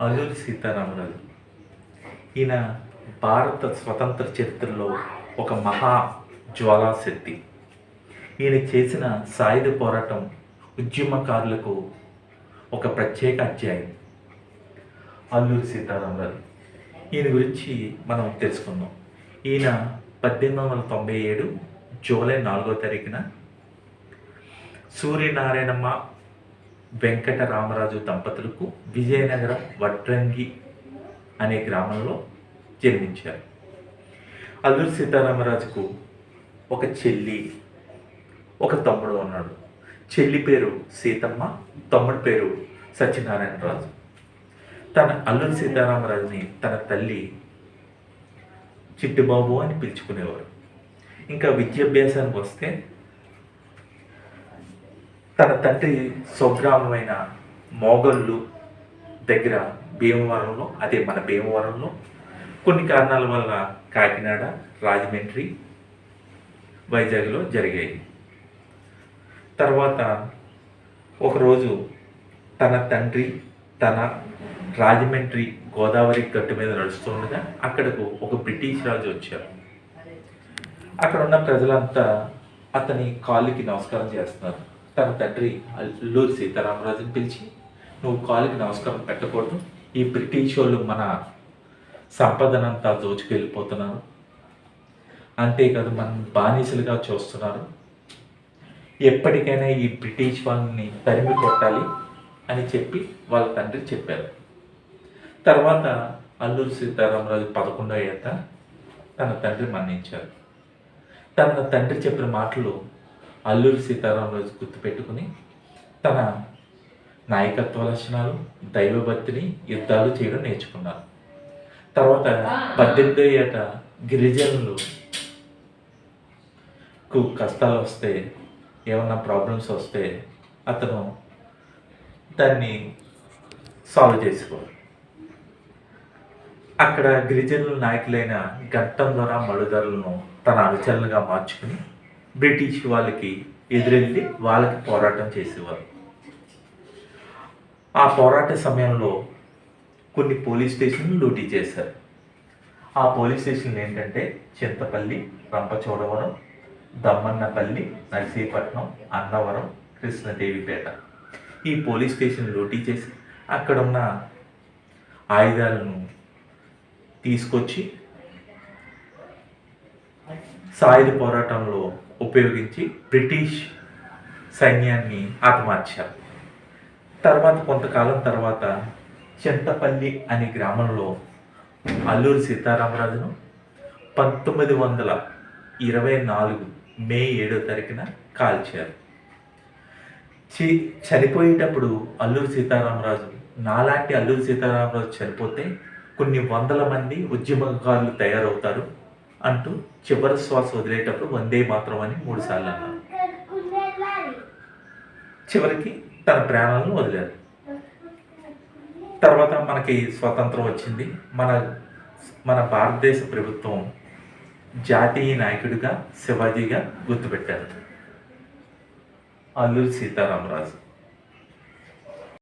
అల్లూరి సీతారామరాజు ఈయన భారత స్వతంత్ర చరిత్రలో ఒక మహా జ్వాలాశక్తి. ఈయన చేసిన సాయుధ పోరాటం ఉద్యమకారులకు ఒక ప్రత్యేక అధ్యాయం. అల్లూరి సీతారామరాజు ఈయన గురించి మనం తెలుసుకుందాం. ఈయన పద్దెనిమిది వందల తొంభై ఏడు జూలై నాలుగో తారీఖున సూర్యనారాయణమ్మ వెంకట రామరాజు దంపతులకు విజయనగరం వడ్రంగి అనే గ్రామంలో జన్మించారు. అల్లూరి సీతారామరాజుకు ఒక చెల్లి ఒక తమ్ముడు ఉన్నాడు. చెల్లి పేరు సీతమ్మ తమ్ముడి పేరు సత్యనారాయణరాజు. తన అల్లూరి సీతారామరాజుని తన తల్లి చిట్టుబాబు అని పిలుచుకునేవారు. ఇంకా విద్యాభ్యాసానికి వస్తే తన తండ్రి స్వగ్రామమైన మోగళ్ళు దగ్గర భీమవరంలో అదే మన భీమవరంలో కొన్ని కారణాల వల్ల కాకినాడ రాజమండ్రి వైజాగ్లో జరిగాయి. తర్వాత ఒకరోజు తన తండ్రి తన రాజమండ్రి గోదావరి గట్టు మీద నడుస్తుండగా అక్కడకు ఒక బ్రిటిష్ రాజు వచ్చారు. అక్కడ ఉన్న ప్రజలంతా అతని కాళ్ళకి నమస్కారం చేస్తున్నారు. తన తండ్రి అల్లూరి సీతారామరాజుని పిలిచి నువ్వు కాలికి నమస్కారం పెట్టకూడదు. ఈ బ్రిటిష్ వాళ్ళు మన సంపదనంతా దోచుకెళ్ళిపోతున్నారు. అంతేకాదు మనం బానిసలుగా చూస్తున్నారు. ఎప్పటికైనా ఈ బ్రిటిష్ వాళ్ళని తరిమి కొట్టాలి అని చెప్పి వాళ్ళ తండ్రి చెప్పారు. తర్వాత అల్లూరి సీతారామరాజు పదకొండో ఏట తన తండ్రి మరణించారు తన తండ్రి చెప్పిన మాటలు అల్లూరి సీతారామరాజు గుర్తుపెట్టుకుని తన నాయకత్వ లక్షణాలు దైవభక్తిని యుద్ధాలు చేయడం నేర్చుకున్నారు. తర్వాత పద్దెనిమిదో ఏట గిరిజనులు కు కష్టాలు వస్తే ఏమన్నా ప్రాబ్లమ్స్ వస్తే అతను దాన్ని సాల్వ్ చేసుకోవాలి అక్కడ గిరిజనుల నాయకులైన గట్టం ద్వారా మడుదరులను తన అనుచరులుగా మార్చుకుని బ్రిటిష్ వాళ్ళకి ఎదురెళ్ళి వాళ్ళకి పోరాటం చేసేవారు. ఆ పోరాట సమయంలో కొన్ని పోలీస్ స్టేషన్లు లూటీ చేశారు. ఆ పోలీస్ స్టేషన్లు ఏంటంటే చింతపల్లి రంపచోడవరం దమ్మన్నపల్లి నర్సీపట్నం అన్నవరం కృష్ణదేవిపేట. ఈ పోలీస్ స్టేషన్ లూటీ చేసి అక్కడ ఉన్న ఆయుధాలను తీసుకొచ్చి సాయుధ పోరాటంలో ఉపయోగించి బ్రిటిష్ సైన్యాన్ని ఆత్మహత్యారు తర్వాత కొంతకాలం తర్వాత చింతపల్లి అనే గ్రామంలో అల్లూరి సీతారామరాజును పంతొమ్మిది వందల ఇరవై నాలుగు మే ఏడో తారీఖున కాల్చారు. చి చనిపోయేటప్పుడు అల్లూరి సీతారామరాజు నాలాంటి అల్లూరి సీతారామరాజు చనిపోతే కొన్ని వందల మంది ఉద్యమకారులు తయారవుతారు అంటూ చివరి శ్వాస వదిలేటప్పుడు వందే మాత్రం అని మూడు సార్లు అన్నారు. చివరికి తన ప్రాణాలను వదిలారు. తర్వాత మనకి స్వతంత్రం వచ్చింది. మన మన భారతదేశ ప్రభుత్వం జాతీయ నాయకుడిగా శివాజీగా గుర్తుపెట్టారు. అల్లూరి సీతారామరాజు.